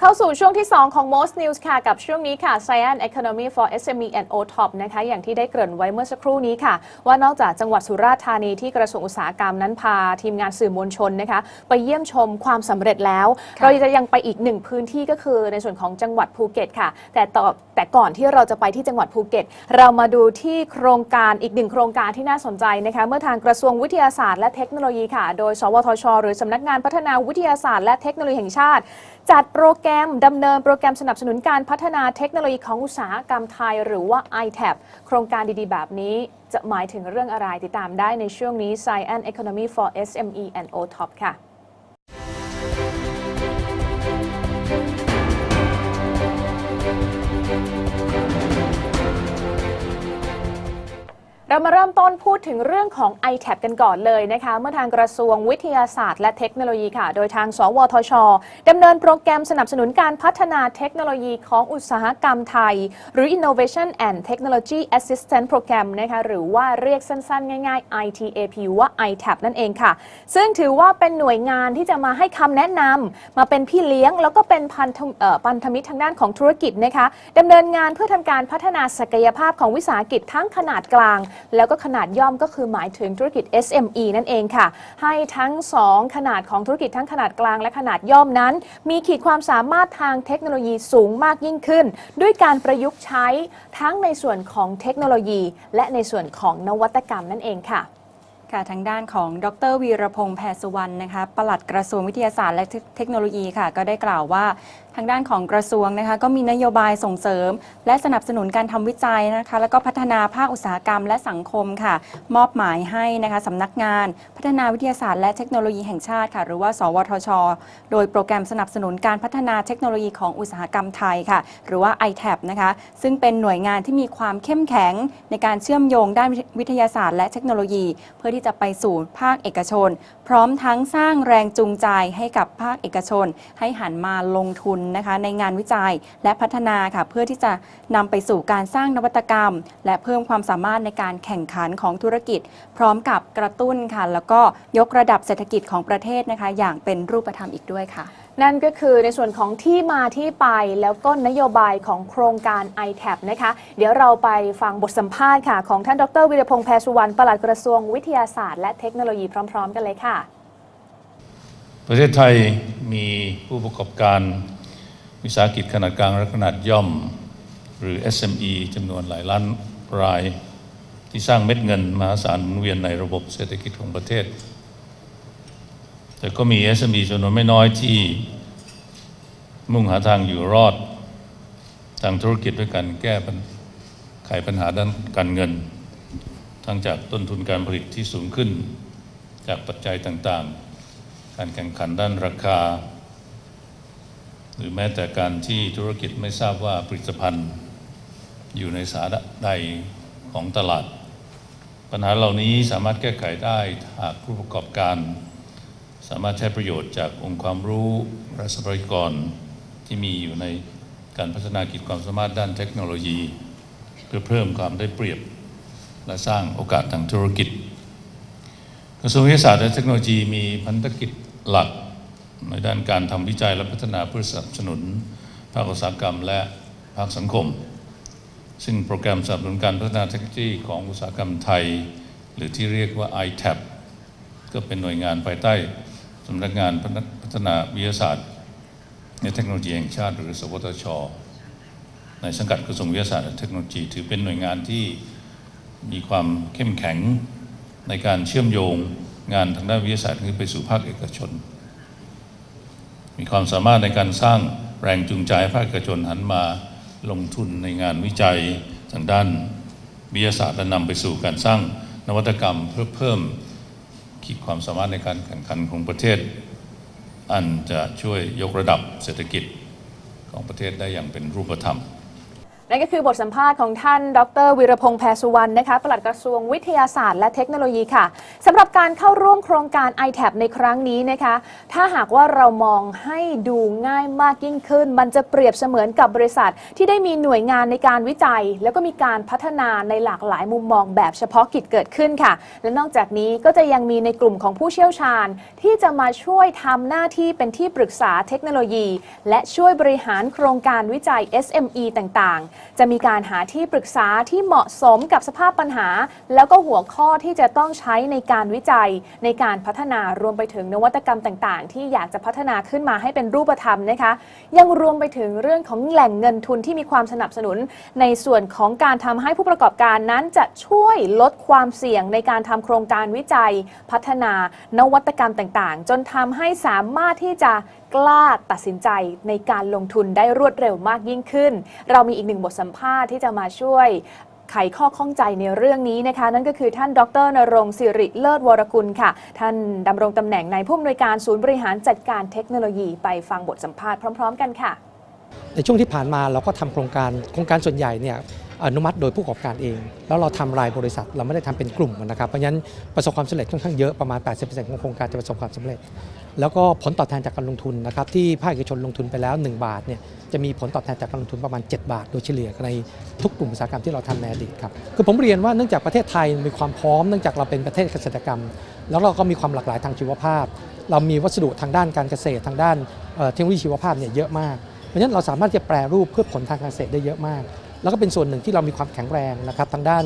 กลับเข้าสู่ช่วงที่ 2 ของ Most News ค่ะ กับช่วงนี้ค่ะ Science Economy for SME and OTOP นะคะ อย่างที่ได้เกริ่นไว้เมื่อสักครู่นี้ค่ะ ว่านอกจากจังหวัดสุราษฎร์ธานีที่กระทรวงอุตสาหกรรมนั้นพาทีมงานสื่อมวลชนนะคะ ไปเยี่ยมชมความสำเร็จแล้วค่ะเราจะยังไปอีกหนึ่งพื้นที่ก็คือในส่วนของจังหวัดภูเก็ตค่ะ แต่ต่อแต่ก่อนที่เราจะไปที่จังหวัดภูเก็ต เรามาดูที่โครงการอีกหนึ่งโครงการที่น่าสนใจนะคะ เมื่อทางกระทรวงวิทยาศาสตร์และเทคโนโลยีค่ะ โดย สวทช หรือสำนักงานพัฒนาวิทยาศาสตร์และเทคโนโลยีแห่งชาติ จัดโปรแกรมดำเนินโปรแกรมสนับสนุนการพัฒนาเทคโนโลยีของอุตสาหกรรมไทย หรือว่า ITAP โครงการดีๆ แบบนี้จะหมายถึงเรื่องอะไรติดตามได้ในช่วงนี้ Science Economy for SME and OTOP ค่ะ เรามาเริ่มต้นพูดถึงเรื่องของ ITAP กันก่อนเลยนะคะ เมื่อทางกระทรวงวิทยาศาสตร์และเทคโนโลยีค่ะ โดยทางสวทชดำเนินโปรแกรมสนับสนุนการพัฒนาเทคโนโลยีของอุตสาหกรรมไทย หรือ Innovation and Technology Assistance Program นะคะหรือว่าเรียกสั้นๆ ง่ายๆ ITAP ว่า ITAP นั่นเองค่ะ ซึ่งถือว่าเป็นหน่วยงานที่จะมาให้คำแนะนำมาเป็นพี่เลี้ยง แล้วก็เป็นพันธมเอ่อพันธมิตรทางด้านของธุรกิจนะคะดำเนินงานเพื่อทำการพัฒนาศักยภาพของวิสาหกิจทั้งขนาดกลางแล้วก็ขนาดย่อมก็คือหมายถึงธุรกิจ SME นั่นเองค่ะ ให้ทั้ง 2 ขนาดของธุรกิจทั้งขนาดกลางและขนาดย่อมนั้น มีขีดความสามารถทางเทคโนโลยีสูงมากยิ่งขึ้น ด้วยการประยุกต์ใช้ทั้งในส่วนของเทคโนโลยี และในส่วนของนวัตกรรมนั่นเองค่ะ ค่ะทางด้านของดรวีรพงษ์แพรสุวรรณนะคะปลัดกระทรวงวิทยาศาสตร์และเทคโนโลยีค่ะ ก็ได้กล่าวว่าทางด้านของกระทรวงนะคะก็มีนโยบายส่งเสริม และสนับสนุนการทำวิจัยนะคะแล้วก็พัฒนาภาคอุตสาหกรรมและสังคมค่ะ มอบหมายให้นะคะสำนักงาน พัฒนาวิทยาศาสตร์และเทคโนโลยีแห่งชาติค่ะ หรือว่า สวทช โดยโปรแกรมสนับสนุนการพัฒนาเทคโนโลยีของอุตสาหกรรมไทยค่ะ หรือว่า ITAP นะคะซึ่งเป็นหน่วยงานที่มีความเข้มแข็งในการเชื่อมโยงด้านวิทยาศาสตร์และเทคโนโลยี เพื่อที่จะไปสู่ภาคเอกชน พร้อมทั้งสร้างแรงจูงใจให้กับภาคเอกชน ให้หันมาลงทุนนะคะ ในงานวิจัยและพัฒนาค่ะ เพื่อที่จะนำไปสู่การสร้างนวัตกรรม และเพิ่มความสามารถในการแข่งขันของธุรกิจ พร้อมกับกระตุ้นค่ะ แล้วก็ยกระดับเศรษฐกิจของประเทศนะคะ อย่างเป็นรูปธรรมอีกด้วยค่ะ นั่นก็คือในส่วนของที่มาที่ไปแล้วก็นโยบายของโครงการ ITAP นะคะ เดี๋ยวเราไปฟังบทสัมภาษณ์ค่ะ ของท่านดรวิรพงษ์แพรสุวรรณปลัดกระทรวงวิทยาศาสตร์และเทคโนโลยีพร้อม ๆ กันเลยค่ะ ประเทศไทยมีผู้ประกอบการวิสาหกิจขนาดกลางและขนาดย่อม หรือ SME จำนวนหลายล้านราย ที่สร้างเม็ดเงินมหาศาลหมุนเวียนในระบบเศรษฐกิจของประเทศ แต่ก็มี SME จำนวนไม่น้อยที่มุ่งหาทางอยู่รอด ทางธุรกิจด้วยการแก้ไขปัญหาด้านการเงิน ทั้งจากต้นทุนการผลิตที่สูงขึ้น จากปัจจัยต่างๆ การแข่งขันด้านราคา หรือแม้แต่การที่ธุรกิจไม่ทราบว่าผลิตภัณฑ์ อยู่ในสาระใดของตลาด ปัญหาเหล่านี้สามารถแก้ไขได้หากผู้ประกอบการ สามารถใช้ประโยชน์จากองค์ความรู้และทรัพยากรที่มีอยู่ในการพัฒนากิจความสามารถด้านเทคโนโลยี เพื่อเพิ่มความได้เปรียบ และสร้างโอกาสทางธุรกิจ กระทรวงวิทยาศาสตร์และเทคโนโลยีมีพันธกิจหลัก ในด้านการทำวิจัยและพัฒนาเพื่อสนับสนุน ภาคอุตสาหกรรมและภาคสังคม ซึ่งโปรแกรมสนับสนุนการพัฒนาเทคโนโลยีของอุตสาหกรรมไทย หรือที่เรียกว่า ITAP ก็เป็นหน่วยงานภายใต้ สำนักงานพัฒนาวิทยาศาสตร์และเทคโนโลยีแห่งชาติหรือสวทช ในสังกัดกระทรวงวิทยาศาสตร์และเทคโนโลยี ถือเป็นหน่วยงานที่มีความเข้มแข็งในการเชื่อมโยงงานทางด้านวิทยาศาสตร์ขึ้นไปสู่ภาคเอกชน มีความสามารถในการสร้างแรงจูงใจภาคเอกชนหันมาลงทุนในงานวิจัยทางด้านวิทยาศาสตร์และนำไปสู่การสร้างนวัตกรรมเพื่อเพิ่ม ขีดความสามารถในการแข่งขันของประเทศ อันจะช่วยยกระดับเศรษฐกิจของประเทศได้อย่างเป็นรูปธรรม นั่นก็คือบทสัมภาษณ์ของท่าน ดรวีรพงษ์แพรสุวรรณนะคะปลัดกระทรวงวิทยาศาสตร์และเทคโนโลยีค่ะสำหรับการเข้าร่วมโครงการ iTab ในครั้งนี้นะคะ ถ้าหากว่าเรามองให้ดูง่ายมากยิ่งขึ้น มันจะเปรียบเสมือนกับบริษัท ที่ได้มีหน่วยงานในการวิจัย แล้วก็มีการพัฒนาในหลากหลายมุมมองแบบเฉพาะกิจเกิดขึ้นค่ะ และนอกจากนี้ก็จะยังมีในกลุ่มของผู้เชี่ยวชาญ ที่จะมาช่วยทำหน้าที่เป็นที่ปรึกษาเทคโนโลยี และช่วยบริหารโครงการวิจัย SME ต่างๆจะมีการหาที่ปรึกษาที่เหมาะสมกับสภาพปัญหา แล้วก็หัวข้อที่จะต้องใช้ในการวิจัย ในการพัฒนารวมไปถึงนวัตกรรมต่างๆ ที่อยากจะพัฒนาขึ้นมาให้เป็นรูปธรรมนะคะ ยังรวมไปถึงเรื่องของแหล่งเงินทุนที่มีความสนับสนุน ในส่วนของการทำให้ผู้ประกอบการนั้นจะช่วยลดความเสี่ยงในการทำโครงการวิจัย พัฒนานวัตกรรมต่างๆ จนทำให้สามารถที่จะกล้าตัดสินใจในการลงทุนได้รวดเร็วมากยิ่งขึ้น เรามีอีกหนึ่งบทสัมภาษณ์ที่จะมาช่วยไขข้อข้องใจในเรื่องนี้นะคะ นั่นก็คือท่านดรนรงค์สิริเลิศวรกุลค่ะ ท่านดำรงตำแหน่งในผู้อำนวยการศูนย์บริหารจัดการเทคโนโลยีไปฟังบทสัมภาษณ์พร้อม ๆ กันค่ะ ในช่วงที่ผ่านมาเราก็ทำโครงการโครงการส่วนใหญ่เนี่ย อนุมัติโดยผู้ประกอบการเอง แล้วเราทำรายบริษัทเราไม่ได้ทำเป็นกลุ่มนะครับเพราะฉะนั้นประสบความสำเร็จค่อนข้างเยอะประมาณ 80%ของโครงการจะประสบความสำเร็จ แล้วก็ผลตอบแทนจากการลงทุนนะครับที่ภาคเอกชนลงทุนไปแล้ว 1 บาทเนี่ยจะมีผลตอบแทนจากการลงทุนประมาณ 7 บาท โดยเฉลี่ยในทุกกลุ่มอุตสาหกรรมที่เราทำในอดีตครับคือผมเรียนว่าเนื่องจากประเทศไทยมีความพร้อมเนื่องจากเราเป็นประเทศเกษตรกรรม แล้วเราก็มีความหลากหลายทางชีวภาพ เรามีวัสดุทางด้านการเกษตรทางด้านเอ่อเทคโนโลยีชีวภาพเนี่ยเยอะมาก เพราะฉะนั้นเราสามารถจะแปรรูปเพื่อผลทางการเกษตรได้เยอะมาก แล้วก็เป็นส่วนหนึ่งที่เรามีความแข็งแรงนะครับทางด้าน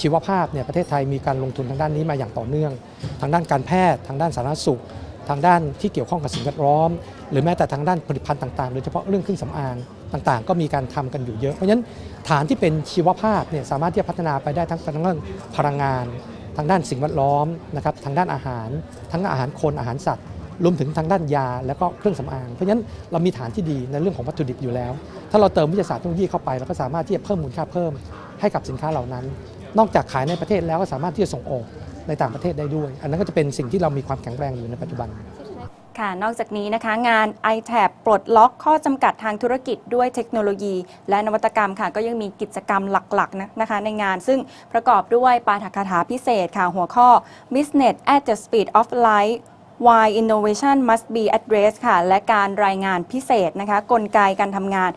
ชีวภาพเนี่ยประเทศไทยมีการลงทุนทางด้านนี้มาอย่างต่อเนื่อง ทางด้านการแพทย์ ทางด้านสาธารณสุข ทางด้านที่เกี่ยวข้องกับสิ่งแวดล้อม หรือแม้แต่ทางด้านผลิตภัณฑ์ต่างๆโดยเฉพาะเรื่องเครื่องสำอางต่างๆ ก็มีการทำกันอยู่เยอะ เพราะฉะนั้นฐานที่เป็นชีวภาพเนี่ยสามารถที่จะพัฒนาไปได้ทั้งทางด้านพลังงาน ทางด้านสิ่งแวดล้อมนะครับทางด้านอาหาร ทั้งอาหารคนอาหารสัตว์ รวมถึงทางด้านยาแล้วก็เครื่องสำอาง เพราะฉะนั้นเรามีฐานที่ดีในเรื่องของวัตถุดิบอยู่แล้ว ถ้าเราเติมวิทยาศาสตร์เทคโนโลยีเข้าไปเราก็สามารถที่จะเพิ่มมูลค่าเพิ่มให้กับสินค้าเหล่านั้น นอกจากขายในประเทศแล้วก็สามารถที่จะส่งออกในต่างประเทศได้ด้วย อันนั้นก็จะเป็นสิ่งที่เรามีความแข็งแรงอยู่ในปัจจุบันค่ะ นอกจากนี้นะคะงาน iTab ปลดล็อกข้อจำกัดทางธุรกิจด้วยเทคโนโลยี และนวัตกรรมค่ะ ก็ยังมีกิจกรรมหลักๆนะนะคะ ในงานซึ่งประกอบด้วยปาฐกถาพิเศษค่ะ หัวข้อ Business at the Speed of Light Why Innovation Must Be Addressed ค่ะ และการรายงานพิเศษนะคะกลไกการทำงาน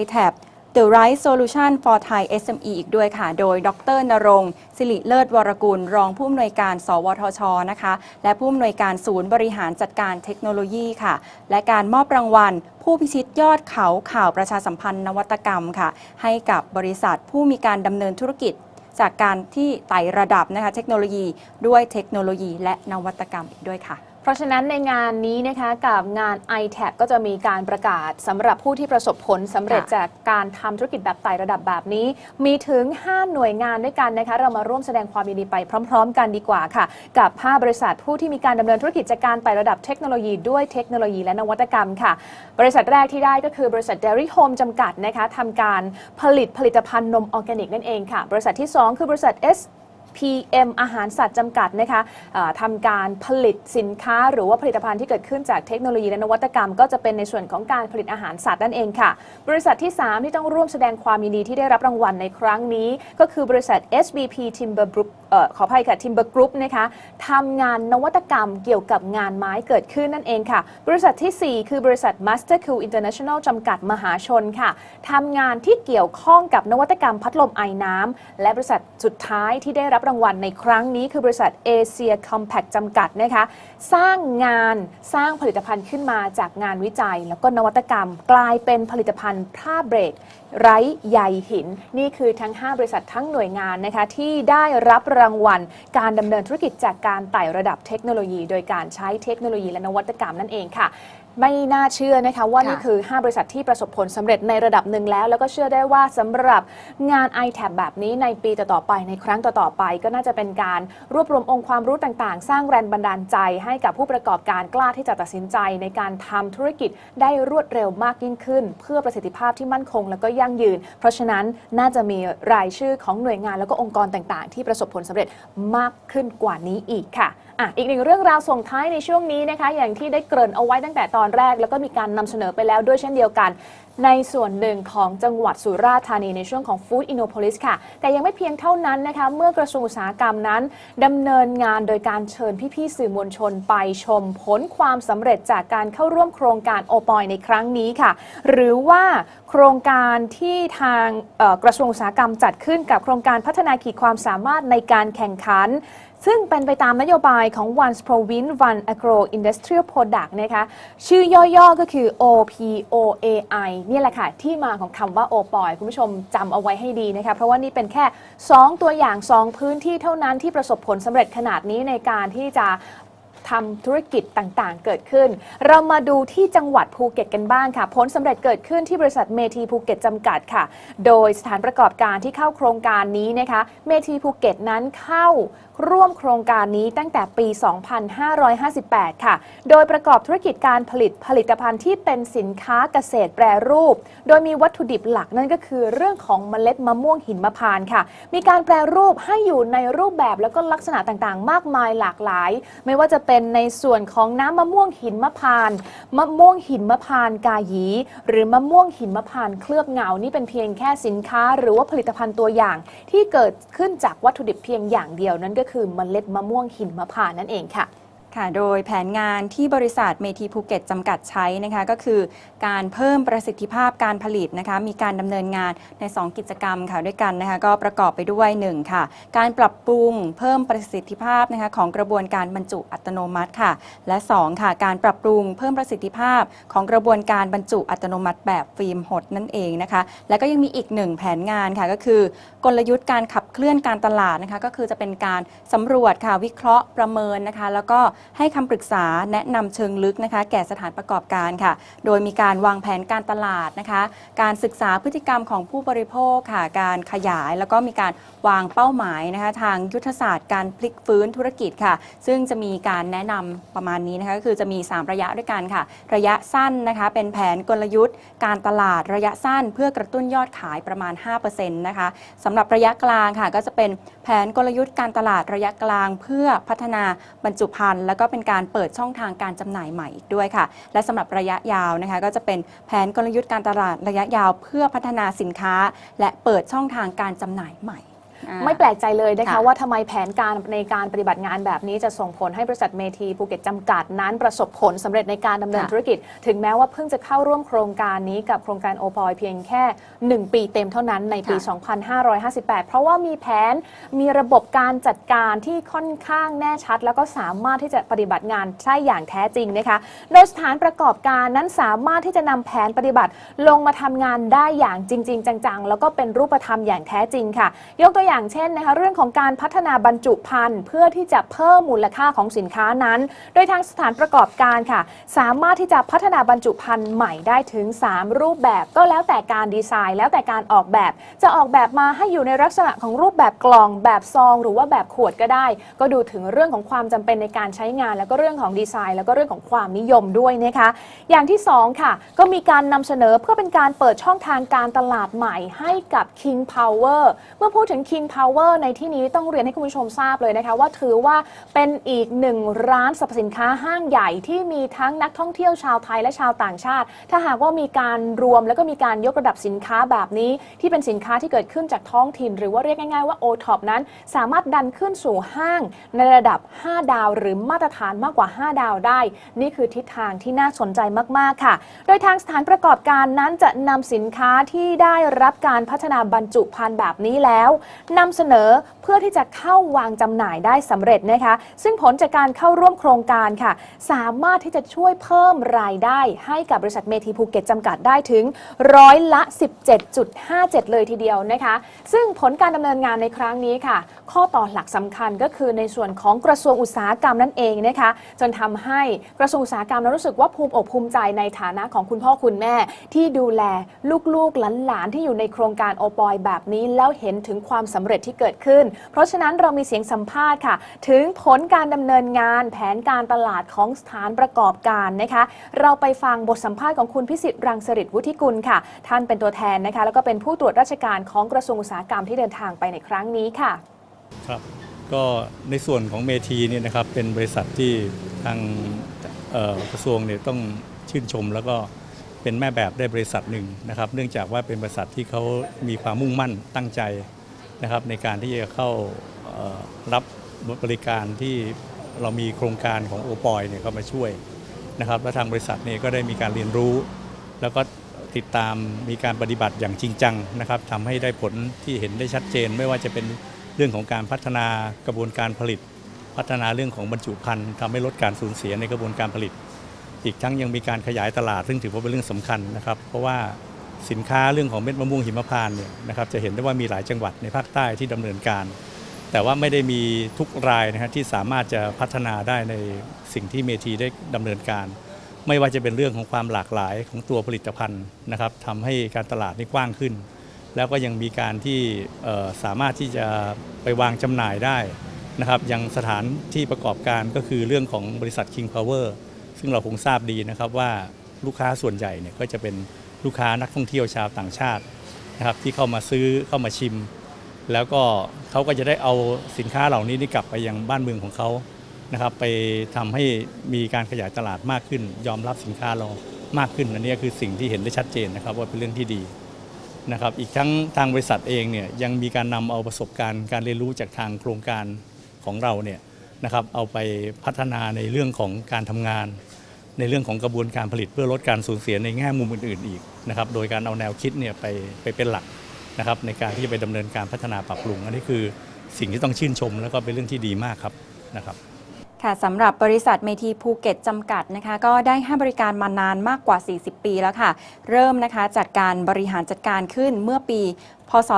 iTab The Right Solution for Thai SME อีกด้วยค่ะ โดย ดรนรงค์สิริเลิศวรกุล รองผู้อำนวยการ สวทช นะคะ และผู้อำนวยการศูนย์บริหารจัดการเทคโนโลยีค่ะ และการมอบรางวัล ผู้พิชิตยอดเขาข่าวประชาสัมพันธ์นวัตกรรมค่ะ ให้กับบริษัทผู้มีการดำเนินธุรกิจ จากการที่ไต่ระดับนะคะเทคโนโลยี ด้วยเทคโนโลยีและนวัตกรรมอีกด้วยค่ะ ราะฉะนั้นในงานนี้นะคะกับงาน iTab ก็จะมีการประกาศสำหรับผู้ที่ประสบผลสำเร็จค่ะจากการทำธุรกิจแบบไต่ระดับแบบนี้ มีถึง 5 หน่วยงานด้วยกันนะคะ เรามาร่วมแสดงความยินดีไปพร้อม ๆ กันดีกว่าค่ะ กับ 5 บริษัทผู้ที่มีการดำเนินธุรกิจจากการไต่ระดับเทคโนโลยีด้วยเทคโนโลยีและนวัตกรรมค่ะ บริษัทแรกที่ได้ก็คือบริษัท Dairy Home จำกัดนะคะทำการผลิตผลิตภัณฑ์นมออร์แกนิกนั่นเองค่ะ บริษัทที่ 2 คือบริษัท S PM อาหารสัตว์จำกัดนะคะะทำการผลิตสินค้า หรือว่าผลิตภัณฑ์ที่เกิดขึ้นจากเทคโนโลยีและนวัตกรรม ก็จะเป็นในส่วนของการผลิตอาหารสัตว์นั่นเองค่ะ บริษัทที่ 3 ที่ต้องร่วมแสดงความยินดีที่ได้รับรางวัลในครั้งนี้ ก็คือบริษัท SBP Timber Group เอ่อขออภัยค่ะ Timber Group นะคะทำงานนวัตกรรมเกี่ยวกับงานไม้เกิดขึ้นนั่นเองค่ะ บริษัททีสี่ 4 คือบริษัท Master Q International จำกัดมหาชนค่ะทำงานที่เกี่ยวข้องกับนวัตกรรมพัดลมไอน้ำและบริษัทสุดท้ายที่ได้รับรางวัลในครั้งนี้ คือบริษัท Asia Compact จำกัดนะคะสร้างงานสร้างผลิตภัณฑ์ขึ้นมาจากงานวิจัย แล้วก็นวัตกรรมกลายเป็นผลิตภัณฑ์ผ้าเบรกไร้ใยหิน นี่คือทั้ง 5 บริษัททั้งหน่วยงานนะคะที่ได้รับรางวัล การดำเนินธุรกิจจากการไต่ระดับเทคโนโลยี โดยการใช้เทคโนโลยีและนวัตกรรมนั่นเองค่ะ ไม่น่าเชื่อนะคะว่าค่ะนี่คือ 5 บริษัทที่ประสบผลสำเร็จในระดับหนึ่งแล้ว แล้วก็เชื่อได้ว่าสำหรับงาน iTab แบบนี้ในปีต่อๆไปในครั้งต่อๆไป ก็น่าจะเป็นการรวบรวมองค์ความรู้ต่างๆ สร้างแรงบันดาลใจ ให้กับผู้ประกอบการกล้าที่จะตัดสินใจ ในการทำธุรกิจได้รวดเร็วมากยิ่งขึ้น เพื่อประสิทธิภาพที่มั่นคง แล้วก็ยั่งยืน เพราะฉะนั้นน่าจะมีรายชื่อของหน่วยงานแล้วก็องค์กรต่างๆ ที่ประสบผลสำเร็จมากขึ้นกว่านี้อีกค่ะ อะอีกหนึ่งเรื่องราวส่งท้ายในช่วงนี้นะคะ อย่างที่ได้เกริ่นเอาไว้ตั้งแต่ตอนแรก แล้วก็มีการนำเสนอไปแล้วด้วยเช่นเดียวกัน ในส่วนหนึ่งของจังหวัดสุราษฎร์ธานีในช่วงของ Food Innopolis ค่ะ แต่ยังไม่เพียงเท่านั้นนะคะ เมื่อกระทรวงอุตสาหกรรมนั้นดำเนินงานโดยการเชิญพี่ๆสื่อมวลชนไปชมผลความสำเร็จจากการเข้าร่วมโครงการโอปอยในครั้งนี้ค่ะ หรือว่าโครงการที่ทางเอ่อกระทรวงอุตสาหกรรมจัดขึ้นกับโครงการพัฒนาขีดความสามารถในการแข่งขัน ซึ่งเป็นไปตามนโยบายของ One Province One Agro Industrial Product นะคะ ชื่อย่อๆก็คือ OPOAI นี่แหละค่ะ ที่มาของคำว่า OPOI คุณผู้ชมจำเอาไว้ให้ดีนะคะ เพราะว่านี่เป็นแค่ 2 ตัวอย่าง 2 พื้นที่เท่านั้นที่ประสบผลสำเร็จขนาดนี้ในการที่จะ ทำธุรกิจต่างๆ เกิดขึ้น เรามาดูที่จังหวัดภูเก็ตกันบ้างค่ะ ผลสำเร็จเกิดขึ้นที่บริษัทเมทีภูเก็ตจำกัดค่ะ โดยสถานประกอบการที่เข้าโครงการนี้นะคะ เมทีภูเก็ตนั้นเข้าร่วมโครงการนี้ตั้งแต่ปี 2558 ค่ะ โดยประกอบธุรกิจการผลิตผลิตภัณฑ์ที่เป็นสินค้าเกษตรแปรรูป โดยมีวัตถุดิบหลักนั่นก็คือเรื่องของเมล็ดมะม่วงหินมะพานค่ะ มีการแปรรูปให้อยู่ในรูปแบบแล้วก็ลักษณะต่างๆ มากมายหลากหลาย ไม่ว่าจะเป็น็นในส่วนของน้ำมะม่วงหินมะพานมะม่วงหินมะพานกาหยี หรือมะม่วงหินมะพานเคลือบเงานี่เป็นเพียงแค่สินค้า หรือว่าผลิตภัณฑ์ตัวอย่าง ที่เกิดขึ้นจากวัตถุดิบเพียงอย่างเดียวนั่นก็คือเมล็ดมะม่วงหินมะพานนั่นเองค่ะ ค่ะ โดยแผนงานที่บริษัทเมทีภูเก็ตจำกัดใช้นะคะก็คือการเพิ่มประสิทธิภาพการผลิตนะคะมีการดำเนินงานใน 2 กิจกรรมค่ะด้วยกันนะคะก็ประกอบไปด้วย1ค่ะการปรับปรุงเพิ่มประสิทธิภาพนะคะของกระบวนการบรรจุอัตโนมัติค่ะ และ2ค่ะการปรับปรุงเพิ่มประสิทธิภาพของกระบวนการบรรจุอัตโนมัติแบบฟิล์มหดนั่นเองนะคะแล้วก็ยังมีอีกหนึ่งแผนงานค่ะก็คือ กลยุทธ์การขับเคลื่อนการตลาดนะคะก็คือจะเป็นการสำรวจค่ะวิเคราะห์ประเมินนะคะแล้วก็ให้คำปรึกษาแนะนำเชิงลึกนะคะแก่สถานประกอบการค่ะ โดยมีการวางแผนการตลาดนะคะ การศึกษาพฤติกรรมของผู้บริโภคค่ะ การขยายแล้วก็มีการวางเป้าหมายนะคะทางยุทธศาสตร์การพลิกฟื้นธุรกิจค่ะ ซึ่งจะมีการแนะนำประมาณนี้นะคะก็คือจะมี 3 ระยะด้วยกันค่ะ ระยะสั้นนะคะเป็นแผนกลยุทธ์ การตลาดระยะสั้น เพื่อกระตุ้นยอดขายประมาณ 5%นะคะสำหรับระยะกลางค่ะ ก็จะเป็นแผนกลยุทธ์การตลาดระยะกลาง เพื่อพัฒนาบรรจุภัณฑ์แล้วก็เป็นการเปิดช่องทางการจำหน่ายใหม่อีกด้วยค่ะ และสำหรับระยะยาวนะคะ ก็จะเป็นแผนกลยุทธ์การตลาดระยะยาว เพื่อพัฒนาสินค้า และเปิดช่องทางการจำหน่ายใหม่ ไม่แปลกใจเลยนะคะค่ะว่าทำไมแผนการในการปฏิบัติงานแบบนี้จะส่งผลให้บริษัทเมทีภูเก็ตจำกัดนั้นประสบผลสำเร็จในการดำเนินค่ะธุรกิจ ถึงแม้ว่าเพิ่งจะเข้าร่วมโครงการนี้กับโครงการโอปอยเพียงแค่ 1 ปีเต็มเท่านั้นในปี 2558 เพราะว่ามีแผนมีระบบการจัดการที่ค่อนข้างแน่ชัด แล้วก็สามารถที่จะปฏิบัติงานใช่อย่างแท้จริงนะคะ โดยสถานประกอบการนั้นสามารถที่จะนำแผนปฏิบัติลงมาทำงานได้อย่างจริง ๆ จังๆ แล้วก็เป็นรูปธรรมอย่างแท้จริงค่ะ ยกตัวอย่างเช่นนะคะเรื่องของการพัฒนาบรรจุภัณฑ์เพื่อที่จะเพิ่มมูลค่าของสินค้านั้น โดยทางสถานประกอบการค่ะ สามารถที่จะพัฒนาบรรจุภัณฑ์ใหม่ได้ถึง 3 รูปแบบ ก็แล้วแต่การดีไซน์ แล้วแต่การออกแบบ จะออกแบบมาให้อยู่ในลักษณะของรูปแบบกล่องแบบซอง หรือว่าแบบขวดก็ได้ ก็ดูถึงเรื่องของความจำเป็นในการใช้งาน แล้วก็เรื่องของดีไซน์ แล้วก็เรื่องของความนิยมด้วยนะคะอย่างที่สองค่ะ ก็มีการนำเสนอเพื่อเป็นการเปิดช่องทางการตลาดใหม่ให้กับ King Power เมื่อพูดถึง King Power ในที่นี้ต้องเรียนให้คุณผู้ชมทราบเลยนะคะ ว่าถือว่าเป็นอีกหนึ่งร้านสรรพสินค้าห้างใหญ่ที่มีทั้งนักท่องเที่ยวชาวไทยและชาวต่างชาติ ถ้าหากว่ามีการรวมแล้วก็มีการยกระดับสินค้าแบบนี้ ที่เป็นสินค้าที่เกิดขึ้นจากท้องถิ่น หรือว่าเรียกง่ายๆว่า o t o p นั้น สามารถดันขึ้นสู่ห้าง ในระดับ 5 ดาว หรือมาตรฐานมากกว่า 5 ดาวได้ นี่คือทิศทางที่น่าสนใจมากๆค่ะ โดยทางสถานประกอบการนั้นจะนำสินค้าที่ได้รับการพัฒนาบรรจุภัณฑ์แบบนี้แล้วนำเสนอเพื่อที่จะเข้าวางจำหน่ายได้สำเร็จนะคะ ซึ่งผลจากการเข้าร่วมโครงการค่ะ สามารถที่จะช่วยเพิ่มรายได้ให้กับบริษัทเมทีภูเก็ตจำกัดได้ถึงร้อยละ 17.57 เลยทีเดียวนะคะ ซึ่งผลการดำเนินงานในครั้งนี้ค่ะ ข้อต่อหลักสำคัญก็คือในส่วนของกระทรวงอุตสาหกรรมนั่นเองนะคะ จนทำให้กระทรวงอุตสาหกรรมนั้นรู้สึกว่าภูมิอกภูมิใจในฐานะของคุณพ่อคุณแม่ ที่ดูแลลูกๆหลานๆที่อยู่ในโครงการโอปอยแบบนี้แล้วเห็นถึงความสำเร็จที่เกิดขึ้น เพราะฉะนั้นเรามีเสียงสัมภาษณ์ค่ะ ถึงผลการดำเนินงานแผนการตลาดของสถานประกอบการนะคะ เราไปฟังบทสัมภาษณ์ของคุณพิสิทธิ์รังสริตวุฒิกุลค่ะ ท่านเป็นตัวแทนนะคะ แล้วก็เป็นผู้ตรวจราชการของกระทรวงอุตสาหกรรมที่เดินทางไปในครั้งนี้ค่ะ ครับก็ในส่วนของเมทีเนี่ยนะครับเป็นบริษัทที่ทางกระทรวงเนี่ยต้องชื่นชม แล้วก็เป็นแม่แบบได้บริษัทหนึ่งนะครับ เนื่องจากว่าเป็นบริษัทที่เขามีความมุ่งมั่นตั้งใจ นะครับในการที่จะเข้ารับบริการที่เรามีโครงการของโอปอยเนี่ยเข้ามาช่วยนะครับและทางบริษัทเนี่ยก็ได้มีการเรียนรู้ แล้วก็ติดตามมีการปฏิบัติอย่างจริงจังนะครับทำให้ได้ผลที่เห็นได้ชัดเจน ไม่ว่าจะเป็นเรื่องของการพัฒนากระบวนการผลิต พัฒนาเรื่องของบรรจุภัณฑ์ทำให้ลดการสูญเสียในกระบวนการผลิต อีกทั้งยังมีการขยายตลาดซึ่งถือว่าเป็นเรื่องสำคัญนะครับ เพราะว่า สินค้าเรื่องของเม็ดมะม่วงหิมพานต์เนี่ยนะครับจะเห็นได้ว่ามีหลายจังหวัดในภาคใต้ที่ดำเนินการ แต่ว่าไม่ได้มีทุกรายนะฮะที่สามารถจะพัฒนาได้ในสิ่งที่เมทีได้ดำเนินการ ไม่ว่าจะเป็นเรื่องของความหลากหลายของตัวผลิตภัณฑ์นะครับทำให้การตลาดนี่กว้างขึ้น แล้วก็ยังมีการที่สามารถที่จะไปวางจำหน่ายได้นะครับยังสถานที่ประกอบการก็คือเรื่องของบริษัท King Power ซึ่งเราคงทราบดีนะครับว่าลูกค้าส่วนใหญ่เนี่ยก็จะเป็น ลูกค้านักท่องเที่ยวชาวต่างชาตินะครับที่เข้ามาซื้อเข้ามาชิม แล้วก็เขาก็จะได้เอาสินค้าเหล่านี้นี่กลับไปยังบ้านเมืองของเขานะครับ ไปทำให้มีการขยายตลาดมากขึ้น ยอมรับสินค้าเรามากขึ้นอันนี้คือสิ่งที่เห็นได้ชัดเจนนะครับ ว่าเป็นเรื่องที่ดีนะครับ อีกทั้งทางบริษัทเองเนี่ยยังมีการนำเอาประสบการณ์การเรียนรู้จากทางโครงการของเราเนี่ยนะครับเอาไปพัฒนาในเรื่องของการทำงาน ในเรื่องของกระบวนการผลิตเพื่อลดการสูญเสียในแง่มุมอื่นๆอีกนะครับโดยการเอาแนวคิดเนี่ยไปไปเป็นหลักนะครับในการที่จะไปดำเนินการพัฒนาปรับปรุงอันนี้คือสิ่งที่ต้องชื่นชม แล้วก็เป็นเรื่องที่ดีมากครับนะครับค่ะสำหรับบริษัทเมทีภูเก็ตจำกัดนะคะ ก็ได้ให้บริการมานานมากกว่า 40 ปีแล้วค่ะ เริ่มนะคะจัดการบริหารจัดการขึ้นเมื่อปี พศ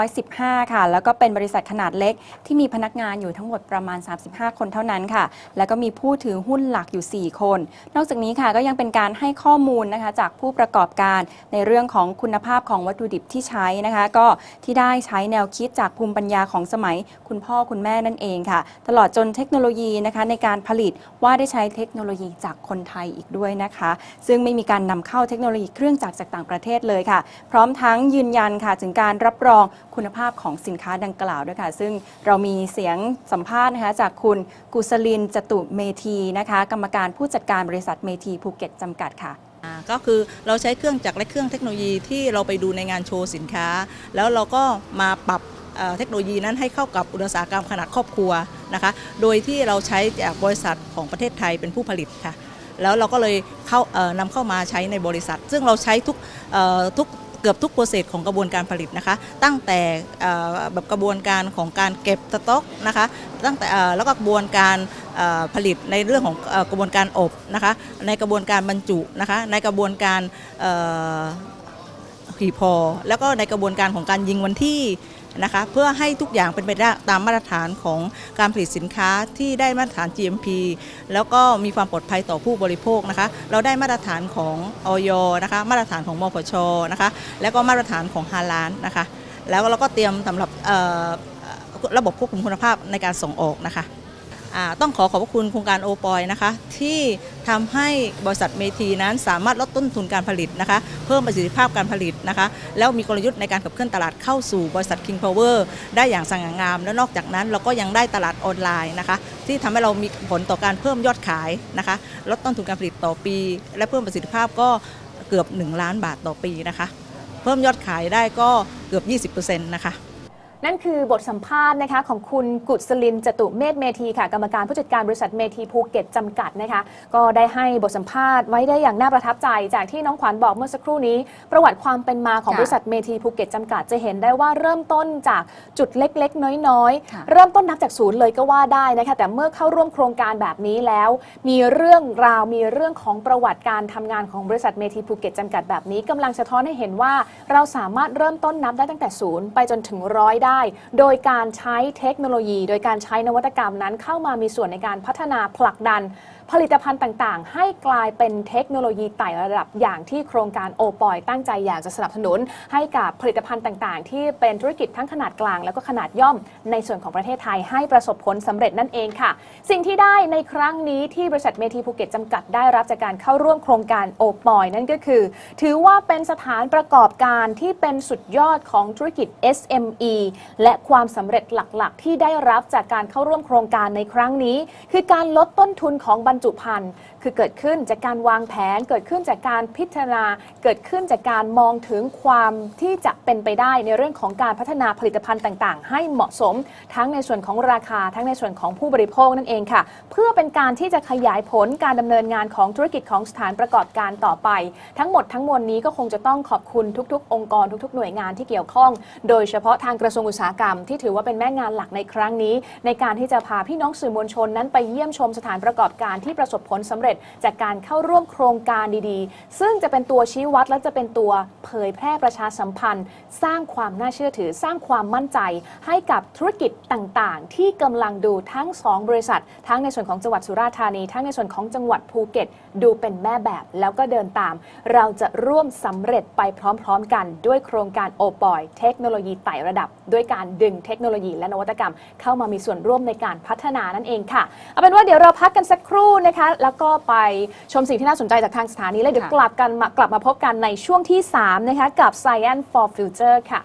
2515 ค่ะ แล้วก็เป็นบริษัทขนาดเล็กที่มีพนักงานอยู่ทั้งหมดประมาณ 35 คนเท่านั้นค่ะ แล้วก็มีผู้ถือหุ้นหลักอยู่ 4 คน นอกจากนี้ค่ะก็ยังเป็นการให้ข้อมูลนะคะจากผู้ประกอบการในเรื่องของคุณภาพของวัตถุดิบที่ใช้นะคะ ก็ที่ได้ใช้แนวคิดจากภูมิปัญญาของสมัยคุณพ่อคุณแม่นั่นเองค่ะ ตลอดจนเทคโนโลยีนะคะในการผลิตว่าได้ใช้เทคโนโลยีจากคนไทยอีกด้วยนะคะ ซึ่งไม่มีการนำเข้าเทคโนโลยีเครื่องจักรจากต่างประเทศเลยค่ะ พร้อมทั้งยืนยันค่ะถึงการรับรองคุณภาพของสินค้าดังกล่าวด้วยค่ะ ซึ่งเรามีเสียงสัมภาษณ์นะคะจากคุณกุศลินจตุเมธีนะคะ กรรมการผู้จัดการบริษัทเมทีภูเก็ตจำกัดค่ะ ก็คือเราใช้เครื่องจักรและเครื่องเทคโนโลยีที่เราไปดูในงานโชว์สินค้า แล้วเราก็มาปรับเทคโนโลยีนั้นให้เข้ากับอุตสาหกรรมขนาดครอบครัวนะคะ โดยที่เราใช้จากบริษัทของประเทศไทยเป็นผู้ผลิตค่ะ แล้วเราก็เลยเข้านำเข้ามาใช้ในบริษัท ซึ่งเราใช้ทุกทุก เกือบทุกโปรเซสของกระบวนการผลิตนะคะ ตั้งแต่แบบกระบวนการของการเก็บสต็อกนะคะ ตั้งแต่แล้วก็กระบวนการผลิตในเรื่องของกระบวนการอบนะคะ ในกระบวนการบรรจุนะคะ ในกระบวนการขีพอ แล้วก็ในกระบวนการของการยิงวันที่ นะคะเพื่อให้ทุกอย่างเป็นไปได้ตามมาตรฐานของการผลิตสินค้าที่ได้มาตรฐาน GMP แล้วก็มีความปลอดภัยต่อผู้บริโภคนะคะ เราได้มาตรฐานของออยนะคะ มาตรฐานของมพชนะคะ แล้วก็มาตรฐานของฮาลานนะคะ แล้วเราก็เตรียมสำหรับระบบควบคุมคุณภาพในการส่งออกนะคะ ต้องขอขอบพระคุณโครงการโอปอยนะคะ ที่ทำให้บริษัทเมทีนั้นสามารถลดต้นทุนการผลิตนะคะ เพิ่มประสิทธิภาพการผลิตนะคะ แล้วมีกลยุทธ์ในการขับเคลื่อนตลาดเข้าสู่บริษัท King Power ได้อย่างสง่างาม และนอกจากนั้นเราก็ยังได้ตลาดออนไลน์นะคะ ที่ทำให้เรามีผลต่อการเพิ่มยอดขายนะคะ ลดต้นทุนการผลิตต่อปี และเพิ่มประสิทธิภาพก็เกือบ 1 ล้านบาทต่อปีนะคะ เพิ่มยอดขายได้ก็เกือบ 20%นะคะ นั่นคือบทสัมภาษณ์นะคะของคุณกุศลินจตุเมธเมธีค่ะกรรมการผู้จัดการบริษัทเมธีภูเก็ตจำกัดนะคะ ก็ได้ให้บทสัมภาษณ์ไว้ได้อย่างน่าประทับใจ จากที่น้องขวัญบอกเมื่อสักครู่นี้ ประวัติความเป็นมาของค่ะบริษัทเมธีภูเก็ตจำกัดจะเห็นได้ว่าเริ่มต้นจากจุดเล็กๆ น้อยค่ะๆเริ่มต้นนับจากศูนย์เลยก็ว่าได้นะคะแต่เมื่อเข้าร่วมโครงการแบบนี้แล้ว มีเรื่องราวมีเรื่องของประวัติการทำงานของบริษัทเมธีภูเก็ตจำกัดแบบนี้กำลังสะท้อนให้เห็นว่าเราสามารถเริ่มต้นนับได้ตั้งแต่ศูนย์ไปจนถึงร้อยได้โดยการใช้เทคโนโลยี โดยการใช้นวัตกรรมนั้นเข้ามามีส่วนในการพัฒนาผลักดันผลิตภัณฑ์ต่าง ๆ ให้กลายเป็นเทคโนโลยีไต่ระดับอย่างที่โครงการโอปอยตั้งใจอยากจะสนับสนุน ให้กับผลิตภัณฑ์ต่าง ๆ ที่เป็นธุรกิจทั้งขนาดกลาง แล้วก็ขนาดย่อมในส่วนของประเทศไทยให้ประสบผลสำเร็จนั่นเองค่ะ สิ่งที่ได้ในครั้งนี้ที่บริษัทเมทีภูเก็ตจำกัดได้รับจากการเข้าร่วมโครงการโอปอยนั่นก็คือ ถือว่าเป็นสถานประกอบการที่เป็นสุดยอดของธุรกิจ SME และความสำเร็จหลัก ๆ ที่ได้รับจากการเข้าร่วมโครงการในครั้งนี้ คือการลดต้นทุนของบรรรจุภัณฑ์ คือเกิดขึ้นจากการวางแผน เกิดขึ้นจากการพิจารณา เกิดขึ้นจากการมองถึงความที่จะเป็นไปได้ในเรื่องของการพัฒนาผลิตภัณฑ์ต่าง ๆ ให้เหมาะสม ทั้งในส่วนของราคา ทั้งในส่วนของผู้บริโภคนั่นเองค่ะ เพื่อเป็นการที่จะขยายผลการดำเนินงานของธุรกิจของสถานประกอบการต่อไป ทั้งหมดทั้งมวลนี้ก็คงจะต้องขอบคุณทุก ๆ องค์กรทุก ๆ หน่วยงานที่เกี่ยวข้อง โดยเฉพาะทางกระทรวงอุตสาหกรรม ที่ถือว่าเป็นแม่งานหลักในครั้งนี้ ในการที่จะพาพี่น้องสื่อมวลชนนั้นไปเยี่ยมชมสถานประกอบการที่ประสบผลสำเร็จจากการเข้าร่วมโครงการดีๆ ซึ่งจะเป็นตัวชี้วัดและจะเป็นตัวเผยแพร่ประชาสัมพันธ์ สร้างความน่าเชื่อถือ สร้างความมั่นใจ ให้กับธุรกิจต่างๆ ที่กำลังดูทั้ง 2 บริษัท ทั้งในส่วนของจังหวัดสุราษฎร์ธานี ทั้งในส่วนของจังหวัดภูเก็ต ดูเป็นแม่แบบแล้วก็เดินตาม เราจะร่วมสำเร็จไปพร้อมๆ กันด้วยโครงการโอปอยเทคโนโลยีไต่ระดับ ด้วยการดึงเทคโนโลยีและนวัตกรรม เข้ามามีส่วนร่วมในการพัฒนานั่นเองค่ะ เอาเป็นว่าเดี๋ยวเราพักกันสักครู่นะคะ แล้วก็ไปชมสิ่งที่น่าสนใจจากทางสถานีแล้วเดี๋ยวกลับกันมากลับมาพบกันในช่วงที่ 3 นะคะ กับ Science for Future ค่ะ